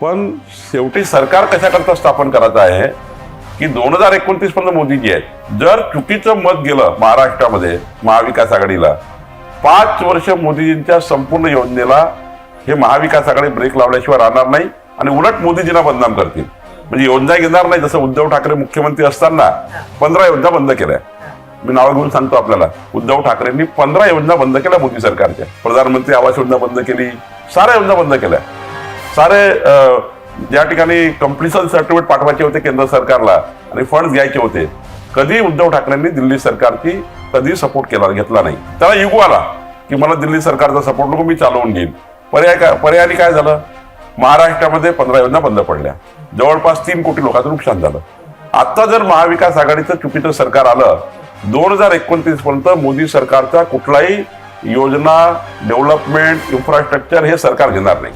पण शेवटी सरकार कशाकरता स्थापन करायचं आहे की दोन हजार एकोणतीस पर्यंत मोदीजी आहेत. जर चुकीचं मत गेलं महाराष्ट्रामध्ये महाविकास आघाडीला पाच वर्ष मोदीजींच्या संपूर्ण योजनेला हे महाविकास आघाडी ब्रेक लावल्याशिवाय राहणार नाही आणि उलट मोदीजींना बदनाम करतील. म्हणजे योजना घेणार नाही जसं उद्धव ठाकरे मुख्यमंत्री असताना पंधरा योजना बंद केल्या. मी नावं घेऊन सांगतो आपल्याला. उद्धव ठाकरेंनी पंधरा योजना बंद केल्या मोदी सरकारच्या. प्रधानमंत्री आवास योजना बंद केली साऱ्या योजना बंद केल्या. सारे ज्या ठिकाणी कम्प्लिशन सर्टिफिकेट पाठवायचे होते केंद्र सरकारला आणि फंड घ्यायचे होते. कधी उद्धव ठाकरेंनी दिल्ली सरकारची कधी सपोर्ट केला घेतला नाही. त्याला युगू आला की मला दिल्ली सरकारचा सपोर्ट नको मी चालवून घेईन. पर्याय काय पर्यायाने काय झालं? महाराष्ट्रामध्ये पंधरा योजना बंद पडल्या. जवळपास तीन कोटी लोकांचं नुकसान झालं. आता जर महाविकास आघाडीचं चुकीचं सरकार आलं दोन हजार एकोणतीस पर्यंत मोदी सरकारचा कुठलाही योजना डेव्हलपमेंट इन्फ्रास्ट्रक्चर हे सरकार घेणार नाही.